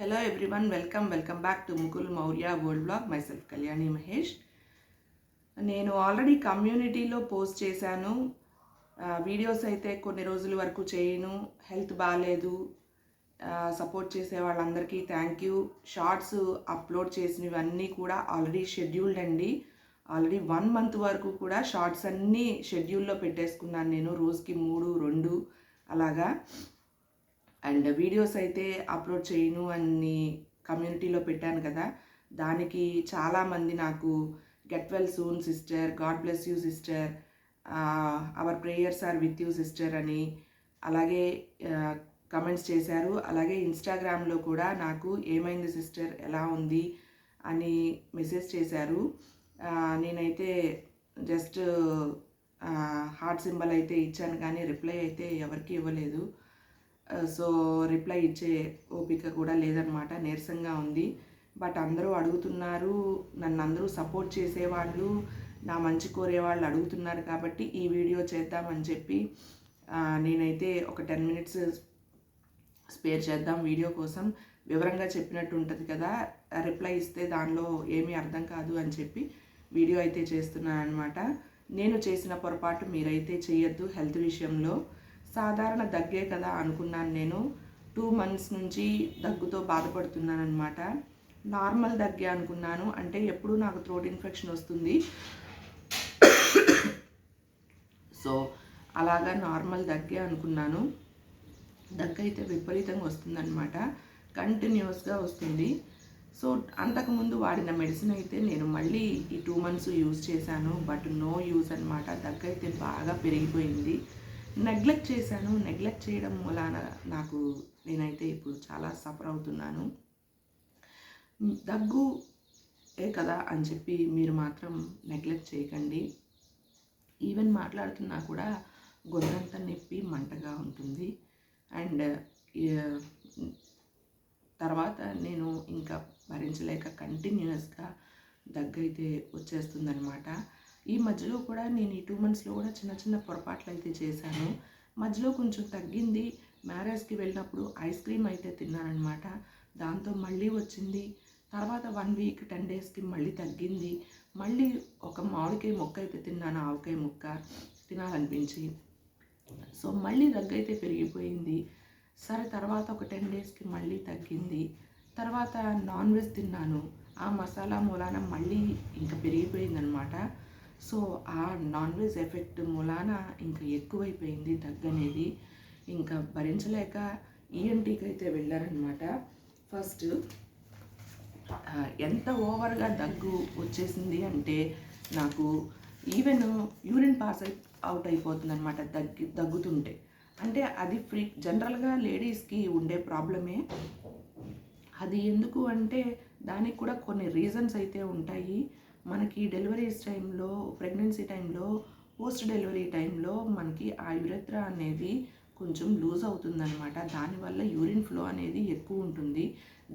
Hello everyone welcome welcome back to Mukul Maurya world blog my self Kalyani Mahesh నేను already కమ్యూనిటీలో post చేశాను. Videos అయితే కొన్ని రోజుల వరకు చేయను. హెల్త్ బాగాలేదు సపోర్ట్ చేసే వాళ్ళందరికీ థ్యాంక్ యూ షార్ట్స్ అప్లోడ్ చేసినవన్నీ కూడా ఆల్రెడీ షెడ్యూల్డ్ అండి. ఆల్రెడీ వన్ మంత్ వరకు కూడా షార్ట్స్ అన్నీ షెడ్యూల్లో పెట్టేసుకున్నాను నేను రోజుకి మూడు రెండు అలాగా. అండ్ వీడియోస్ అయితే అప్లోడ్ చేయను అని కమ్యూనిటీలో పెట్టాను కదా. దానికి చాలామంది నాకు get well soon sister God bless you sister our prayers are with you sister అని అలాగే కమెంట్స్ చేశారు. అలాగే ఇన్స్టాగ్రామ్లో కూడా నాకు ఏమైంది సిస్టర్ ఎలా ఉంది అని మెసేజ్ చేశారు. నేనైతే జస్ట్ హార్ట్ సింబల్ అయితే ఇచ్చాను కానీ రిప్లై అయితే ఎవరికి ఇవ్వలేదు. సో రిప్లై ఇచ్చే ఓపిక కూడా లేదనమాట నీరసంగా ఉంది. బట్ అందరూ అడుగుతున్నారు. నన్ను అందరూ సపోర్ట్ చేసేవాళ్ళు నా మంచి కోరేవాళ్ళు అడుగుతున్నారు కాబట్టి ఈ వీడియో చేద్దామని చెప్పి నేనైతే ఒక టెన్ మినిట్స్ స్పేర్ చేద్దాం వీడియో కోసం. వివరంగా చెప్పినట్టు ఉంటుంది కదా రిప్లై ఇస్తే దానిలో ఏమీ అర్థం కాదు అని చెప్పి వీడియో అయితే చేస్తున్నాను అనమాట నేను చేసిన పొరపాటు మీరైతే చేయొద్దు హెల్త్ విషయంలో. సాధారణ దగ్గే కదా అనుకున్నాను నేను. టూ మంత్స్ నుంచి దగ్గుతో బాధపడుతున్నాను అనమాట నార్మల్ దగ్గే అనుకున్నాను. అంటే ఎప్పుడు నాకు థ్రోట్ ఇన్ఫెక్షన్ వస్తుంది. సో అలాగా నార్మల్ దగ్గే అనుకున్నాను. దగ్గ అయితే విపరీతంగా వస్తుందన్నమాట. కంటిన్యూస్గా వస్తుంది. సో అంతకుముందు వాడిన మెడిసిన్ అయితే నేను మళ్ళీ ఈ టూ మంత్స్ యూజ్ చేశాను. బట్ నో యూజ్ అనమాట దగ్గు అయితే బాగా పెరిగిపోయింది. నెగ్లెక్ట్ చేశాను. నెగ్లెక్ట్ చేయడం మూలాన నాకు నేనైతే ఇప్పుడు చాలా సఫర్ అవుతున్నాను. దగ్గు ఏ కదా అని చెప్పి మీరు మాత్రం నెగ్లెక్ట్ చేయకండి. ఈవెన్ మాట్లాడుతున్నా కూడా గొంతంతా నొప్పి మంటగా ఉంటుంది. అండ్ తర్వాత నేను ఇంకా భరించలేక కంటిన్యూస్గా దగ్గైతే వచ్చేస్తుందనమాట ఈ మధ్యలో కూడా నేను ఈ టూ మంత్స్లో కూడా చిన్న చిన్న పొరపాట్లు అయితే చేశాను. మధ్యలో కొంచెం తగ్గింది. మ్యారేజ్కి వెళ్ళినప్పుడు ఐస్ క్రీమ్ అయితే తిన్నానమాట దాంతో మళ్ళీ వచ్చింది. తర్వాత వన్ వీక్ టెన్ డేస్కి మళ్ళీ తగ్గింది. మళ్ళీ ఒక మామిడికాయ మొక్క అయితే తిన్నాను ఆవకాయ మొక్క. తినాలనిపించి. సో మళ్ళీ దగ్గైతే పెరిగిపోయింది. సరే తర్వాత ఒక టెన్ డేస్కి మళ్ళీ తగ్గింది. తర్వాత నాన్ వెజ్ తిన్నాను. ఆ మసాలా మూలాన మళ్ళీ ఇంకా పెరిగిపోయిందనమాట సో ఆ నాన్ వెజ్ ఎఫెక్ట్ మూలాన ఇంకా ఎక్కువైపోయింది దగ్గు అనేది. ఇంకా భరించలేక ఈఎన్టీకి అయితే వెళ్ళారనమాట ఫస్ట్ ఎంత ఓవర్గా దగ్గు వచ్చేసింది అంటే నాకు ఈవెన్ యూరిన్ పాస్ అయి అవుట్ అయిపోతుంది అనమాట దగ్గి దగ్గుతుంటే అంటే అది ఫ్రీ జనరల్గా లేడీస్కి ఉండే ప్రాబ్లమే. అది ఎందుకు అంటే దానికి కూడా కొన్ని రీజన్స్ అయితే ఉంటాయి. మనకి డెలివరీస్ టైంలో ప్రెగ్నెన్సీ టైంలో పోస్ట్ డెలివరీ టైంలో మనకి ఆ యురెత్ర అనేది కొంచెం లూజ్ అవుతుందనమాట దానివల్ల యూరిన్ ఫ్లో అనేది ఎక్కువ ఉంటుంది.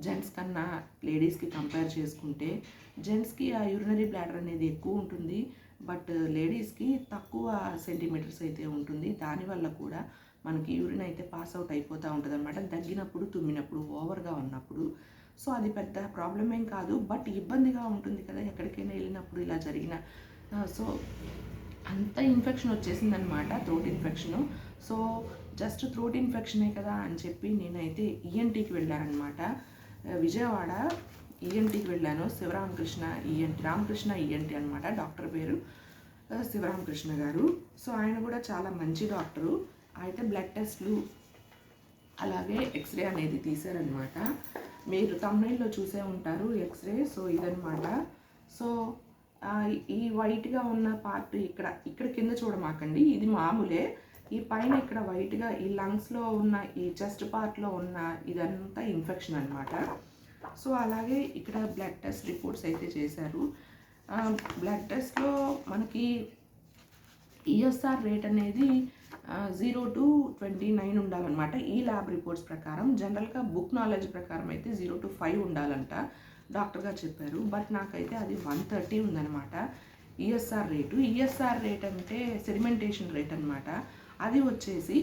జెంట్స్ కన్నా లేడీస్కి కంపేర్ చేసుకుంటే జెంట్స్కి ఆ యూరినరీ బ్లాడర్ అనేది ఎక్కువ ఉంటుంది. బట్ లేడీస్కి తక్కువ సెంటీమీటర్స్ అయితే ఉంటుంది. దానివల్ల కూడా మనకి యూరిన్ అయితే పాస్ అవుట్ అయిపోతూ ఉంటుంది అనమాట దగ్గినప్పుడు తుమ్మినప్పుడు ఓవర్గా ఉన్నప్పుడు. సో అది పెద్ద ప్రాబ్లం ఏం కాదు. బట్ ఇబ్బందిగా ఉంటుంది కదా ఎక్కడికైనా వెళ్ళినప్పుడు ఇలా జరిగిన. సో అంత infection వచ్చేసిందనమాట throat infection so just throat ఇన్ఫెక్షనే కదా అని చెప్పి నేనైతే ఈఎన్టీకి వెళ్ళానమాట విజయవాడ ఈఎన్టీకి వెళ్ళాను. శివరామకృష్ణ ఈఎన్టీ రామకృష్ణ ఈఎన్టీ అనమాట డాక్టర్ పేరు. శివరామకృష్ణ గారు. సో ఆయన కూడా చాలా మంచి డాక్టరు. అయితే బ్లడ్ టెస్ట్లు అలాగే ఎక్స్రే అనేది తీశారనమాట మీరు తమిళలో చూసే ఉంటారు ఎక్స్రే సో ఇదనమాట సో ఈ వైట్గా ఉన్న పార్ట్ ఇక్కడ ఇక్కడ కింద చూడమాకండి. ఇది మామూలే. ఈ పైన ఇక్కడ వైట్గా ఈ లంగ్స్లో ఉన్న ఈ చెస్ట్ పార్ట్లో ఉన్న ఇదంతా ఇన్ఫెక్షన్ అనమాట సో అలాగే ఇక్కడ బ్లడ్ టెస్ట్ రిపోర్ట్స్ అయితే చేశారు. బ్లడ్ టెస్ట్లో మనకి ఈఎస్ఆర్ రేట్ అనేది జీరో టు ట్వంటీ నైన్ ఉండాలన్నమాట. ఈ ల్యాబ్ రిపోర్ట్స్ ప్రకారం జనరల్గా బుక్ నాలెడ్జ్ ప్రకారం అయితే జీరో టు ఫైవ్ ఉండాలంట. డాక్టర్ గారు చెప్పారు. బట్ నాకైతే అది వన్ థర్టీ ఉందన్నమాట. ఈఎస్ఆర్ రేటు ఈఎస్ఆర్ రేట్ అంటే సెడిమెంటేషన్ రేట్ అనమాట అది వచ్చేసి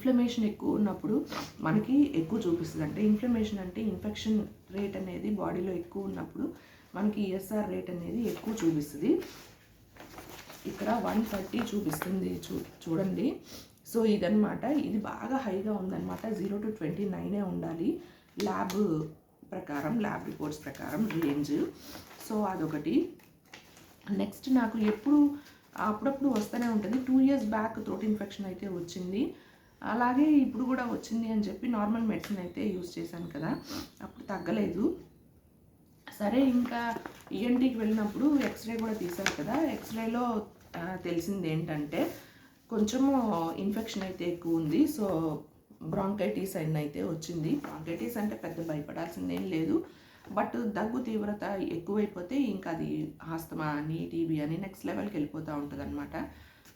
ఇన్ఫ్లమేషన్ ఎక్కువ ఉన్నప్పుడు మనకి ఎక్కువ చూపిస్తుంది. అంటే ఇన్ఫ్లమేషన్ అంటే ఇన్ఫెక్షన్ రేట్ అనేది బాడీలో ఎక్కువ ఉన్నప్పుడు మనకి ఈఎస్ఆర్ రేట్ అనేది ఎక్కువ చూపిస్తుంది. ఇక్కడ వన్ థర్టీ చూపిస్తుంది చూ చూడండి. సో ఇదనమాట ఇది బాగా హైగా ఉందన్నమాట. జీరో టు ట్వంటీ నైనే ఉండాలి. ల్యాబ్ ప్రకారం ల్యాబ్ రిపోర్ట్స్ ప్రకారం రేంజ్ సో అదొకటి. నెక్స్ట్ నాకు ఎప్పుడు అప్పుడప్పుడు వస్తూనే ఉంటుంది. Two years back throat infection అయితే వచ్చింది. అలాగే ఇప్పుడు కూడా వచ్చింది అని చెప్పి నార్మల్ మెడిసిన్ అయితే యూస్ చేశాను కదా. అప్పుడు తగ్గలేదు. సరే ఇంకా ఈఎన్టీకి వెళ్ళినప్పుడు ఎక్స్రే కూడా తీశారు కదా. ఎక్స్రేలో తెలిసింది ఏంటంటే కొంచెము ఇన్ఫెక్షన్ అయితే ఎక్కువ ఉంది. సో బ్రాంకైటిస్ అని అయితే వచ్చింది. బ్రాంకైటిస్ అంటే పెద్ద భయపడాల్సింది ఏం లేదు. బట్ దగ్గు తీవ్రత ఎక్కువైపోతే ఇంకా అది ఆస్తమా అని టీబీ అని నెక్స్ట్ లెవెల్కి వెళ్ళిపోతూ ఉంటుంది అనమాట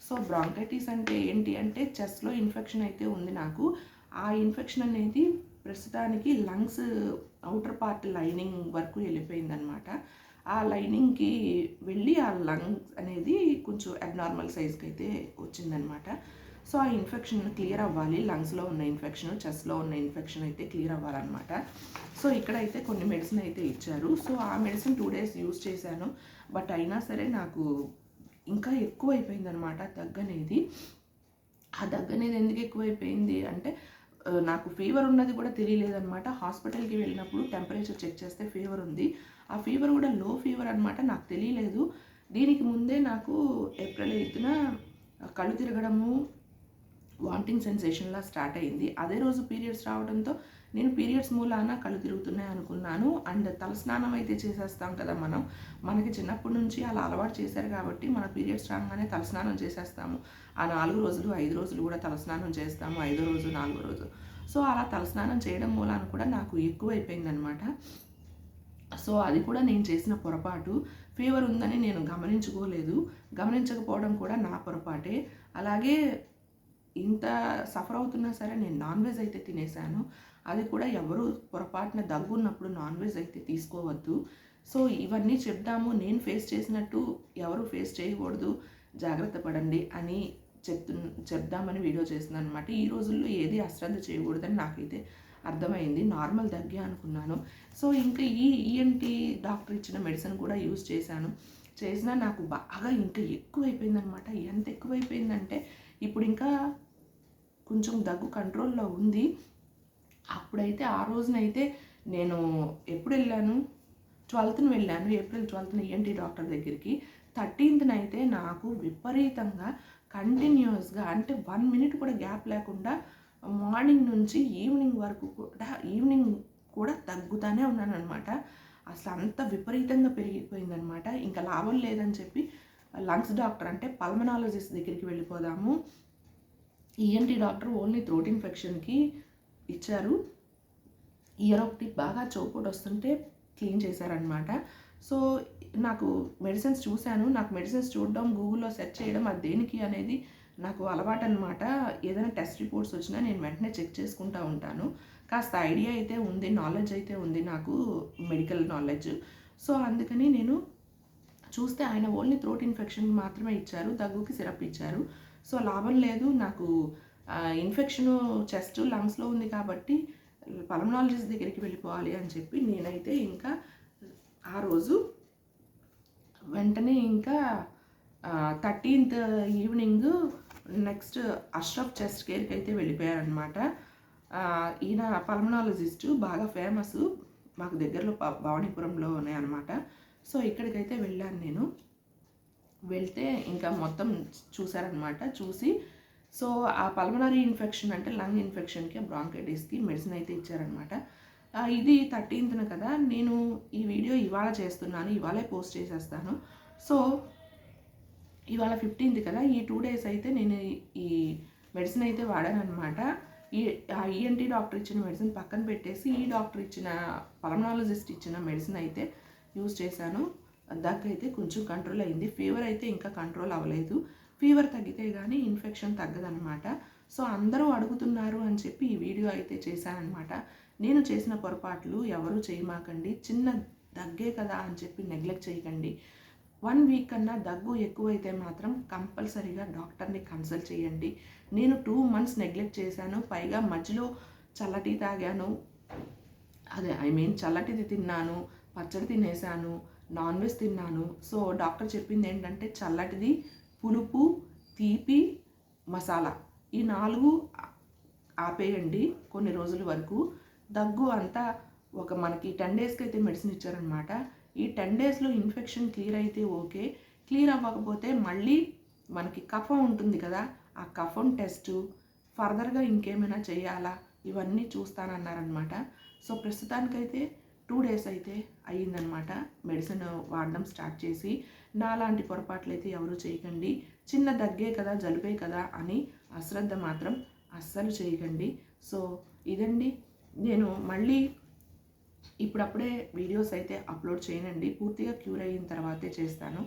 సో బ్రాంకైటిస్ అంటే ఏంటి అంటే చెస్ట్లో ఇన్ఫెక్షన్ అయితే ఉంది నాకు. ఆ ఇన్ఫెక్షన్ అనేది ప్రస్తుతానికి లంగ్స్ అవుటర్ పార్ట్ లైనింగ్ వరకు వెళ్ళిపోయిందనమాట ఆ లైనింగ్కి వెళ్ళి ఆ లంగ్స్ అనేది కొంచెం అబ్నార్మల్ సైజ్కి అయితే వచ్చిందనమాట సో ఆ ఇన్ఫెక్షన్ క్లియర్ అవ్వాలి. లంగ్స్లో ఉన్న ఇన్ఫెక్షన్ చెస్ట్లో ఉన్న ఇన్ఫెక్షన్ అయితే క్లియర్ అవ్వాలన్నమాట. సో ఇక్కడైతే కొన్ని మెడిసిన్ అయితే ఇచ్చారు. సో ఆ మెడిసిన్ టూ డేస్ యూస్ చేశాను. బట్ అయినా సరే నాకు ఇంకా ఎక్కువైపోయిందనమాట అనమాట దగ్గనేది. ఆ దగ్గనేది ఎందుకు ఎక్కువైపోయింది అంటే నాకు ఫీవర్ ఉన్నది కూడా తెలియలేదనమాట హాస్పిటల్కి వెళ్ళినప్పుడు టెంపరేచర్ చెక్ చేస్తే ఫీవర్ ఉంది. ఆ ఫీవర్ కూడా లో ఫీవర్ అనమాట నాకు తెలియలేదు. దీనికి ముందే నాకు ఏప్రిల్ ఎయిత్న కళ్ళు తిరగడము వాంటింగ్ సెన్సేషన్లా స్టార్ట్ అయింది. అదే రోజు పీరియడ్స్ రావడంతో నేను పీరియడ్స్ మూలాన కళ్ళు తిరుగుతున్నాయి అనుకున్నాను. అండ్ తలస్నానం అయితే చేసేస్తాం కదా మనం. మనకి చిన్నప్పటి నుంచి అలా అలవాటు చేశారు కాబట్టి మన పీరియడ్స్ రాగానే తలస్నానం చేసేస్తాము. ఆ నాలుగు రోజులు ఐదు రోజులు కూడా తలస్నానం చేస్తాము. ఐదో రోజు నాలుగో రోజు. సో అలా తలస్నానం చేయడం మూలాన కూడా నాకు ఎక్కువైపోయిందనమాట సో అది కూడా నేను చేసిన పొరపాటు. ఫీవర్ ఉందని నేను గమనించుకోలేదు. గమనించకపోవడం కూడా నా పొరపాటే. అలాగే ఇంత సఫర్ అవుతున్నా సరే నేను నాన్ వెజ్ అయితే తినేసాను. అది కూడా ఎవరు పొరపాటున దగ్గున్నప్పుడు నాన్ వెజ్ అయితే తీసుకోవద్దు. సో ఇవన్నీ చెప్దాము. నేను ఫేస్ చేసినట్టు ఎవరు ఫేస్ చేయకూడదు. జాగ్రత్త పడండి అని చెప్తు చెప్దామని వీడియో చేస్తున్నాను అనమాట ఈ రోజుల్లో ఏది అశ్రద్ధ చేయకూడదని నాకైతే అర్థమైంది. నార్మల్ దగ్గే అనుకున్నాను. సో ఇంకా ఈ ఈఎన్టీ డాక్టర్ ఇచ్చిన మెడిసిన్ కూడా యూజ్ చేశాను. చేసినా నాకు బాగా ఇంకా ఎక్కువైపోయిందనమాట ఎంత ఎక్కువైపోయిందంటే ఇప్పుడు ఇంకా కొంచెం దగ్గు కంట్రోల్లో ఉంది. అప్పుడైతే ఆ రోజునైతే నేను ఎప్పుడు వెళ్ళాను? ట్వెల్త్న వెళ్ళాను. ఏప్రిల్ ట్వెల్త్న ఏంటి డాక్టర్ దగ్గరికి. థర్టీన్త్న అయితే నాకు విపరీతంగా కంటిన్యూస్గా అంటే వన్ మినిట్ కూడా గ్యాప్ లేకుండా మార్నింగ్ నుంచి ఈవినింగ్ వరకు కూడా ఈవినింగ్ కూడా తగ్గుతానే ఉన్నాను అనమాట అసలు అంత విపరీతంగా పెరిగిపోయిందనమాట ఇంకా లాభం లేదని చెప్పి లంగ్స్ డాక్టర్ అంటే పల్మనాలజిస్ట్ దగ్గరికి వెళ్ళిపోదాము. ఈఎన్టీ డాక్టర్ ఓన్లీ థ్రోట్ ఇన్ఫెక్షన్కి ఇచ్చారు. ఇయర్ ఒకటి బాగా చౌపోటు వస్తుంటే క్లీన్ చేశారనమాట సో నాకు మెడిసిన్స్ చూశాను. నాకు మెడిసిన్స్ చూడడం గూగుల్లో సెర్చ్ చేయడం అది దేనికి అనేది నాకు అలవాటు అనమాట ఏదైనా టెస్ట్ రిపోర్ట్స్ వచ్చినా నేను వెంటనే చెక్ చేసుకుంటూ ఉంటాను. కాస్త ఐడియా అయితే ఉంది నాలెడ్జ్ అయితే ఉంది నాకు మెడికల్ నాలెడ్జ్. సో అందుకని నేను చూస్తే ఆయన ఓన్లీ థ్రోట్ ఇన్ఫెక్షన్ మాత్రమే ఇచ్చారు దగ్గుకి సిరప్ ఇచ్చారు. సో లాభం లేదు. నాకు ఇన్ఫెక్షను చెస్ట్ లంగ్స్లో ఉంది కాబట్టి పల్మనాలజిస్ట్ దగ్గరికి వెళ్ళిపోవాలి అని చెప్పి నేనైతే ఇంకా ఆ రోజు వెంటనే ఇంకా thirteenth evening next Ashraf chest కేర్కి అయితే వెళ్ళిపోయారనమాట ఈయన పల్మనాలజిస్ట్ బాగా ఫేమస్ మాకు దగ్గరలో ప- భవానీపురంలో ఉన్నాయన్నమాట సో ఇక్కడికైతే వెళ్ళాను నేను. వెళ్తే ఇంకా మొత్తం చూసారనమాట చూసి. సో ఆ పల్మనరీ ఇన్ఫెక్షన్ అంటే లంగ్ ఇన్ఫెక్షన్కి బ్రాంకైటిస్కి మెడిసిన్ అయితే ఇచ్చారనమాట ఇది థర్టీన్త్న కదా నేను ఈ వీడియో ఇవాళ చేస్తున్నాను ఇవాళే పోస్ట్ చేసేస్తాను. సో ఇవాళ ఫిఫ్టీన్త్ కదా ఈ టూ డేస్ అయితే నేను ఈ- మెడిసిన్ అయితే వాడాను అనమాట ఈ ఈఎన్టీ డాక్టర్ ఇచ్చిన మెడిసిన్ పక్కన పెట్టేసి ఈ డాక్టర్ ఇచ్చిన పల్మనాలజిస్ట్ ఇచ్చిన మెడిసిన్ అయితే యూజ్ చేశాను. దగ్గు అయితే కొంచెం కంట్రోల్ అయింది. ఫీవర్ అయితే ఇంకా కంట్రోల్ అవ్వలేదు. ఫీవర్ తగ్గితే కానీ ఇన్ఫెక్షన్ తగ్గదనమాట సో అందరూ అడుగుతున్నారు అని చెప్పి ఈ వీడియో అయితే చేశానమాట నేను చేసిన పొరపాట్లు ఎవరు చేయమాకండి. చిన్న దగ్గే కదా అని చెప్పి నెగ్లెక్ట్ చేయకండి. వన్ వీక్ కన్నా దగ్గు ఎక్కువైతే మాత్రం కంపల్సరీగా డాక్టర్ని కన్సల్ట్ చేయండి. నేను టూ మంత్స్ నెగ్లెక్ట్ చేశాను. పైగా మధ్యలో చల్లటి తాగాను. అదే ఐ మీన్ చల్లటిది తిన్నాను. పచ్చడి తినేసాను నాన్ వెజ్ తిన్నాను. సో డాక్టర్ చెప్పింది ఏంటంటే చల్లటిది పులుపు తీపి మసాలా. ఈ నాలుగు ఆపేయండి కొన్ని రోజుల వరకు. దగ్గు అంతా ఒక మనకి టెన్ డేస్కి అయితే మెడిసిన్ ఇచ్చారనమాట ఈ టెన్ డేస్లో ఇన్ఫెక్షన్ క్లియర్ అయితే ఓకే. క్లియర్ అవ్వకపోతే మళ్ళీ మనకి కఫం ఉంటుంది కదా ఆ కఫం టెస్టు ఫర్దర్గా ఇంకేమైనా చేయాలా? ఇవన్నీ చూస్తానన్నారనమాట సో ప్రస్తుతానికైతే టూ డేస్ అయితే అయ్యిందనమాట. మెడిసిన్ వాడడం స్టార్ట్ చేసి నాలాంటి పొరపాట్లు అయితే ఎవరు చేయకండి. చిన్న దగ్గే కదా జలుబే కదా అని అశ్రద్ధ మాత్రం అస్సలు చేయకండి. సో ఇదండి. నేను మళ్ళీ ఇప్పుడప్పుడే వీడియోస్ అయితే అప్లోడ్ చేయనండి. పూర్తిగా క్యూర్ అయిన తర్వాతే చేస్తాను.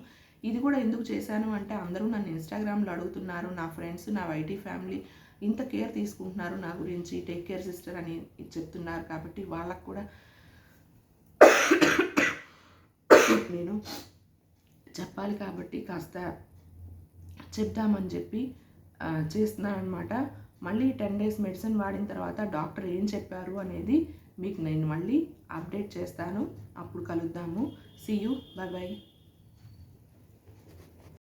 ఇది కూడా ఎందుకు చేశాను అంటే అందరూ నన్ను ఇన్స్టాగ్రామ్లో అడుగుతున్నారు. నా ఫ్రెండ్స్ నా వైటీ ఫ్యామిలీ ఇంత కేర్ తీసుకుంటున్నారు నా గురించి. టేక్ కేర్ సిస్టర్ అని చెప్తున్నారు కాబట్టి వాళ్ళకు కూడా నేను చెప్పాలి కాబట్టి కాస్త చెప్దామని చెప్పి చేస్తున్నాను అనమాట మళ్ళీ టెన్ డేస్ మెడిసిన్ వాడిన తర్వాత డాక్టర్ ఏం చెప్పారు అనేది మీకు నేను మళ్ళీ అప్డేట్ చేస్తాను. అప్పుడు కలుద్దాము. See you by by